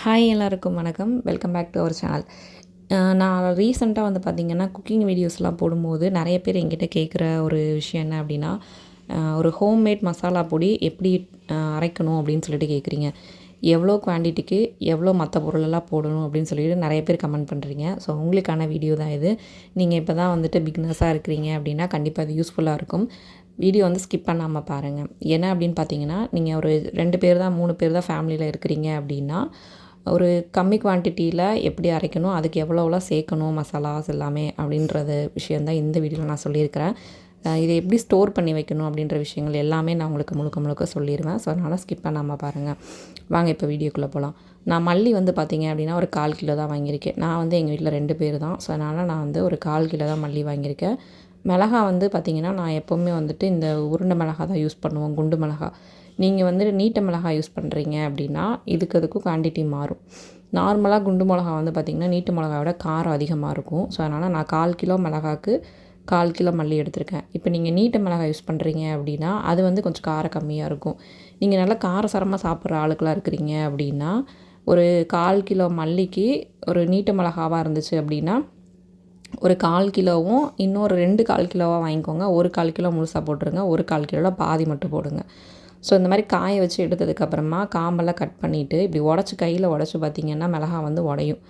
Hi எல்லாருக்கும் வணக்கம். Welcome back to our channel நான் ரீசெண்டாக வந்து பார்த்திங்கன்னா குக்கிங் வீடியோஸ்லாம் போடும்போது நிறைய பேர் எங்கிட்ட கேட்குற ஒரு விஷயம் என்ன அப்படின்னா ஒரு ஹோம்மேட் மசாலா பொடி எப்படி அரைக்கணும் அப்படின்னு சொல்லிட்டு கேட்குறீங்க எவ்வளோ குவான்டிட்டிக்கு எவ்வளோ மற்ற பொருளெல்லாம் போடணும் அப்படின்னு சொல்லிட்டு நிறைய பேர் கமெண்ட் பண்ணுறீங்க ஸோ உங்களுக்கான வீடியோ தான் இது. நீங்கள் இப்போ தான் வந்துட்டு பிக்னஸாக இருக்கிறீங்க அப்படின்னா கண்டிப்பாக அது யூஸ்ஃபுல்லாக இருக்கும். வீடியோ வந்து ஸ்கிப் பண்ணாமல் பாருங்கள் என்ன அப்படின்னு பார்த்தீங்கன்னா நீங்கள் ஒரு ரெண்டு பேர் தான் மூணு பேர் தான் ஃபேமிலியில் இருக்கிறீங்க அப்படின்னா ஒரு கம்மி குவான்டிட்டியில் எப்படி அரைக்கணும் அதுக்கு எவ்வளோ சேர்க்கணும் மசாலாஸ் எல்லாமே அப்படின்றது விஷயந்தான் இந்த வீடியோவில் நான் சொல்லியிருக்கிறேன். இதை எப்படி ஸ்டோர் பண்ணி வைக்கணும் அப்படின்ற விஷயங்கள் எல்லாமே நான் உங்களுக்கு முழுக்க முழுக்க சொல்லிடுவேன் ஸோ அதனால் ஸ்கிப் பண்ணாமல் பாருங்கள் வாங்க இப்போ வீடியோக்குள்ளே போகலாம் நான் மல்லி வந்து பார்த்திங்க அப்படின்னா ஒரு கால் கிலோ தான் வாங்கியிருக்கேன். நான் வந்து எங்கள் வீட்டில் ரெண்டு பேர் தான். ஸோ அதனால் நான் வந்து ஒரு கால் கிலோ தான் மல்லி வாங்கியிருக்கேன். மிளகா வந்து பார்த்திங்கன்னா நான் எப்போவுமே வந்துட்டு இந்த உருண்டை மிளகா தான் யூஸ் பண்ணுவோம் குண்டு மிளகா. நீங்கள் வந்துட்டு நீட்ட மிளகா யூஸ் பண்ணுறீங்க அப்படின்னா இதுக்கு அதுக்கும் குவான்டிட்டி மாறும். நார்மலாக குண்டு மிளகா வந்து பார்த்திங்கன்னா நீட்டு மிளகாவோட காரம் அதிகமாக இருக்கும். ஸோ அதனால் நான் கால் கிலோ மிளகாக்கு கால் கிலோ மல்லி எடுத்திருக்கேன். இப்போ நீங்கள் நீட்ட மிளகாய் யூஸ் பண்ணுறீங்க அப்படின்னா அது வந்து கொஞ்சம் காரம் கம்மியாக இருக்கும். நீங்கள் நல்லா காரசாரமாக சாப்பிட்ற ஆளுக்கெலாம் இருக்கிறீங்க அப்படின்னா ஒரு கால் கிலோ மல்லிக்கு ஒரு நீட்ட மிளகாவாக இருந்துச்சு அப்படின்னா ஒரு கால் கிலோவும் இன்னொரு ரெண்டு கால் கிலோவாக வாங்கிக்கோங்க. ஒரு கால் கிலோ முழுசாக போட்டுருங்க. ஒரு கால் கிலோவில் பாதி மட்டும் போடுங்க. ஸோ இந்த மாதிரி காய வச்சு எடுத்ததுக்கப்புறமா காம்பெல்லாம் கட் பண்ணிவிட்டு இப்படி உடச்சி கையில் உடச்சி பார்த்தீங்கன்னா மிளகா வந்து உடையும்.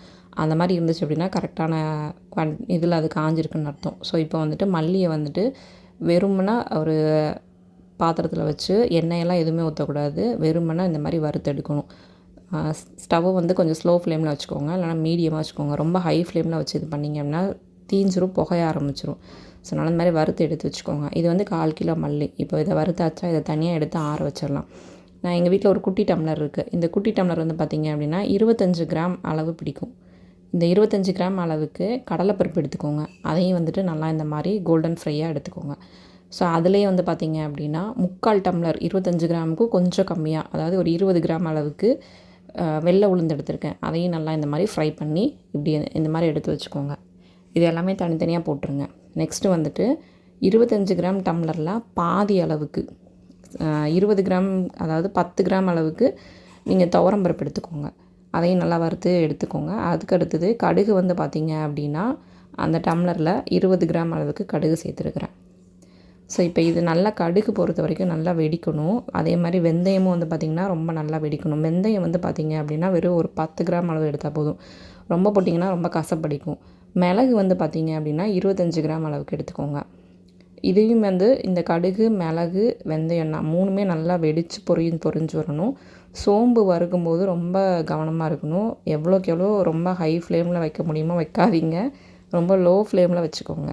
அந்த மாதிரி இருந்துச்சு அப்படின்னா கரெக்டான குவான் இதில் அது காஞ்சிருக்குன்னு அர்த்தம். ஸோ இப்போ வந்துட்டு மல்லியை வந்துட்டு வெறுமனா ஒரு பாத்திரத்தில் வச்சு எண்ணெயெல்லாம் எதுவுமே ஊற்றக்கூடாது வெறுமனா இந்த மாதிரி வறுத்தெடுக்கணும் ஸ்டவ் ஸ்டவ்வை வந்து கொஞ்சம் ஸ்லோ ஃப்ளேமில் வச்சுக்கோங்க. இல்லைனா மீடியமாக வச்சுக்கோங்க. ரொம்ப ஹை ஃப்ளேமில் வச்சு இது பண்ணிங்க அப்படின்னா தீஞ்சிரும் புகைய ஆரம்பிச்சிரும். ஸோ அதனால் இந்த மாதிரி வறுத்து எடுத்து வச்சுக்கோங்க. இது வந்து கால் கிலோ மல்லி. இப்போ இதை வறுத்தாச்சா இதை தனியாக எடுத்து ஆற வச்சிடலாம் நான் எங்கள் வீட்டில் ஒரு குட்டி டம்ளர் இருக்குது இந்த குட்டி டம்ளர் வந்து பார்த்திங்க அப்படின்னா இருபத்தஞ்சு கிராம் அளவு பிடிக்கும். இந்த இருபத்தஞ்சு கிராம் அளவுக்கு கடலைப்பருப்பு எடுத்துக்கோங்க. அதையும் வந்துட்டு நல்லா இந்த மாதிரி கோல்டன் ஃப்ரையாக எடுத்துக்கோங்க. ஸோ அதுலேயே வந்து பார்த்திங்க அப்படின்னா முக்கால் டம்ளர் இருபத்தஞ்சு கிராமுக்கு கொஞ்சம் கம்மியாக அதாவது ஒரு இருபது கிராம் அளவுக்கு வெள்ளை உளுந்து எடுத்திருக்கேன். அதையும் நல்லா இந்த மாதிரி ஃப்ரை பண்ணி இப்படி இந்த மாதிரி எடுத்து வச்சுக்கோங்க. இது எல்லாமே தனித்தனியாக போட்டுருங்க. நெக்ஸ்ட்டு வந்துட்டு இருபத்தஞ்சு கிராம் டம்ளரில் பாதி அளவுக்கு இருபது கிராம் அதாவது பத்து கிராம் அளவுக்கு நீங்கள் துவரம்பருப்பு எடுத்துக்கோங்க. அதையும் நல்லா வறுத்து எடுத்துக்கோங்க. அதுக்கு அடுத்தது கடுகு வந்து பார்த்திங்க அப்படின்னா அந்த டம்ளரில் இருபது கிராம் அளவுக்கு கடுகு சேர்த்துருக்குறேன். ஸோ இப்போ இது நல்லா கடுகு பொறுத்த வரைக்கும் நல்லா வெடிக்கணும். அதே மாதிரி வெந்தயமும் வந்து பார்த்திங்கன்னா ரொம்ப நல்லா வெடிக்கணும். வெந்தயம் வந்து பார்த்திங்க அப்படின்னா வெறும் ஒரு பத்து கிராம் அளவு எடுத்தால் போதும். ரொம்ப போட்டிங்கன்னா ரொம்ப கசப்படிக்கும். மிளகு வந்து பார்த்திங்க அப்படின்னா இருபத்தஞ்சு கிராம் அளவுக்கு எடுத்துக்கோங்க. இதையும் வந்து இந்த கடுகு மிளகு வெந்தயம் மூணுமே நல்லா வெடித்து பொரியும் பொரிஞ்சு வரணும். சோம்பு வறுக்கும்போது ரொம்ப கவனமாக இருக்கணும். எவ்வளோக்கு எவ்வளோ ரொம்ப ஹை ஃப்ளேமில் வைக்க முடியுமோ வைக்காதீங்க. ரொம்ப லோ ஃப்ளேமில் வச்சுக்கோங்க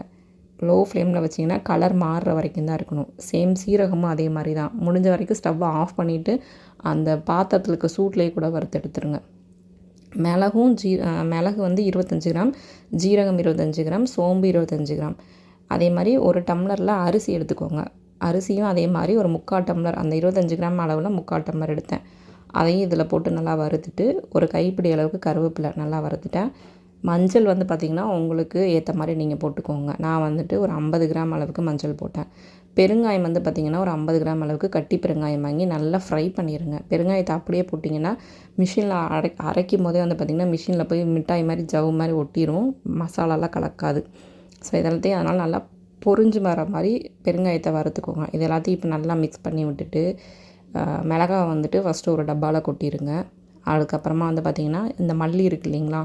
லோ ஃப்ளேமில் வச்சிங்கன்னா கலர் மாறுற வரைக்கும் தான் இருக்கணும். சேம் சீரகமும் அதே மாதிரி தான். முடிஞ்ச வரைக்கும் ஸ்டவ்வை ஆஃப் பண்ணிவிட்டு அந்த பாத்திரத்துக்கு இருக்க சூட்லேயே கூட வறுத்து எடுத்துருங்க. மிளகும் ஜீ மிளகு வந்து இருபத்தஞ்சி கிராம் ஜீரகம் இருபத்தஞ்சி கிராம் சோம்பு இருபத்தஞ்சி கிராம். அதே மாதிரி ஒரு டம்ளரில் அரிசி எடுத்துக்கோங்க. அரிசியும் அதே மாதிரி ஒரு முக்கால் டம்ளர் அந்த இருபத்தஞ்சி கிராம் அளவில் முக்கால் டம்ளர் எடுத்தேன். அதையும் இதில் போட்டு நல்லா வறுத்துட்டு ஒரு கைப்பிடி அளவுக்கு கருவேப்பிலை நல்லா வறுத்துட்டேன். மஞ்சள் வந்து பார்த்திங்கன்னா உங்களுக்கு ஏற்ற மாதிரி நீங்கள் போட்டுக்கோங்க. நான் வந்துட்டு ஒரு ஐம்பது கிராம் அளவுக்கு மஞ்சள் போட்டேன். பெருங்காயம் வந்து பார்த்திங்கன்னா ஒரு ஐம்பது கிராம் அளவுக்கு கட்டி பெருங்காயம் வாங்கி நல்லா ஃப்ரை பண்ணிடுங்க பெருங்காயத்தை அப்படியே போட்டிங்கன்னா மிஷினில் அரை அரைக்கும் போதே வந்து பார்த்திங்கன்னா மிஷினில் போய் மிட்டாய் மாதிரி ஜவு மாதிரி ஒட்டிடும் மசாலாலாம் கலக்காது. ஸோ இதெல்லாத்தையும் அதனால் நல்லா பொரிஞ்சு வர மாதிரி பெருங்காயத்தை வறுத்துக்கோங்க. இது எல்லாத்தையும் இப்போ நல்லா மிக்ஸ் பண்ணி விட்டுட்டு மிளகாய் வந்துட்டு ஃபஸ்ட்டு ஒரு டப்பாவில் கொட்டிடுங்க அதுக்கப்புறமா வந்து பார்த்திங்கன்னா இந்த மல்லி இருக்கு இல்லைங்களா?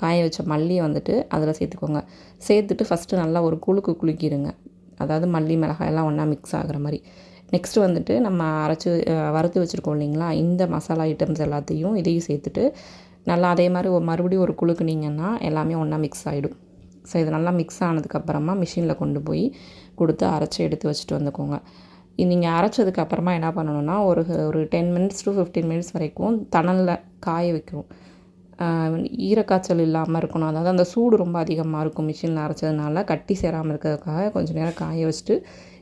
காய வச்ச மல்லியை வந்துட்டு அதில் சேர்த்துக்கோங்க. சேர்த்துட்டு ஃபஸ்ட்டு நல்லா ஒரு குழுக்கு குலுக்கிடுங்க அதாவது மல்லி மிளகாய் எல்லாம் ஒன்றா மிக்ஸ் ஆகிற மாதிரி. நெக்ஸ்ட்டு வந்துட்டு நம்ம அரைச்சி வறுத்து வச்சுருக்கோம் இல்லைங்களா? இந்த மசாலா ஐட்டம்ஸ் எல்லாத்தையும் இதையும் சேர்த்துட்டு நல்லா அதே மாதிரி மறுபடியும் ஒரு குலுக்குனீங்கன்னா எல்லாமே ஒன்றா மிக்ஸ் ஆகிடும் ஸோ இது நல்லா மிக்ஸ் ஆனதுக்கப்புறமா மிஷினில் கொண்டு போய் கொடுத்து அரைச்சி எடுத்து வச்சுட்டு வந்துக்கோங்க. நீங்கள் அரைச்சதுக்கப்புறமா என்ன பண்ணணும்னா ஒரு ஒரு ten minutes to fifteen minutes வரைக்கும் தணலில் காய வைக்கணும். ஈரக்காய்ச்சல் இல்லாமல் இருக்கணும். அதாவது அந்த சூடு ரொம்ப அதிகமாக இருக்கும் மிஷினில் அரைச்சதுனால. கட்டி சேராமல் இருக்கிறதுக்காக கொஞ்சம் நேரம் காய வச்சுட்டு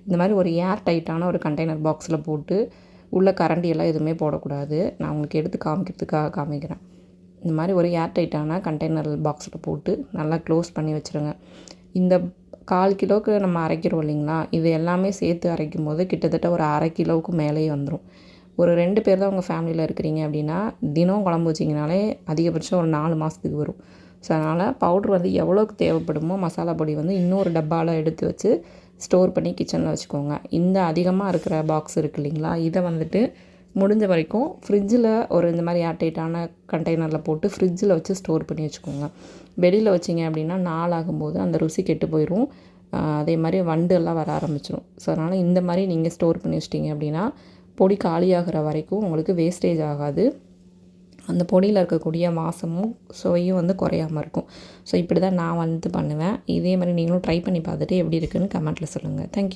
இந்த மாதிரி ஒரு ஏர் டைட்டான ஒரு கண்டெய்னர் பாக்ஸில் போட்டு உள்ள கரண்டியெல்லாம் எதுவுமே போடக்கூடாது. நான் உங்களுக்கு எடுத்து காமிக்கிறதுக்காக காமிக்கிறேன். இந்த மாதிரி ஒரு ஏர் டைட்டான கண்டெய்னர் பாக்ஸில் போட்டு நல்லா க்ளோஸ் பண்ணி வச்சுருங்க. இந்த கால் கிலோவுக்கு நம்ம அரைக்கிறோம் இல்லைங்களா? இது எல்லாமே சேர்த்து அரைக்கும் போது கிட்டத்தட்ட ஒரு அரை கிலோவுக்கு மேலேயே வந்துடும் ஒரு ரெண்டு பேர் தான் உங்கள் ஃபேமிலியில் இருக்கிறீங்க அப்படின்னா தினம் குழம்பு வச்சிங்கனாலே அதிகபட்சம் ஒரு நாலு மாதத்துக்கு வரும். ஸோ அதனால் பவுட்ரு வந்து எவ்வளோக்கு தேவைப்படுமோ மசாலா பொடி வந்து இன்னொரு டப்பாவில் எடுத்து வச்சு ஸ்டோர் பண்ணி கிச்சனில் வச்சுக்கோங்க. இந்த அதிகமாக இருக்கிற பாக்ஸ் இருக்குது இல்லைங்களா இதை வந்துட்டு முடிஞ்ச வரைக்கும் ஃப்ரிட்ஜில் ஒரு இந்த மாதிரி ஏர்டைட்டான கண்டெய்னரில் போட்டு ஃப்ரிட்ஜில் வச்சு ஸ்டோர் பண்ணி வச்சுக்கோங்க. வெளியில் வச்சிங்க அப்படின்னா நாள் ஆகும்போது அந்த ருசி கெட்டு போயிடும் அதே மாதிரி வண்டு எல்லாம் வர ஆரம்பிச்சிடும் ஸோ அதனால் இந்த மாதிரி நீங்கள் ஸ்டோர் பண்ணி வச்சிட்டிங்க அப்படின்னா பொடி காலியாகிற வரைக்கும் உங்களுக்கு வேஸ்டேஜ் ஆகாது. அந்த பொடியில் இருக்கக்கூடிய வாசமும் சுவையும் வந்து குறையாமல் இருக்கும். ஸோ இப்படி தான் நான் வந்து பண்ணுவேன். இதே மாதிரி நீங்களும் ட்ரை பண்ணி பார்த்துட்டு எப்படி இருக்குன்னு கமெண்ட்டில் சொல்லுங்கள் தேங்க்யூ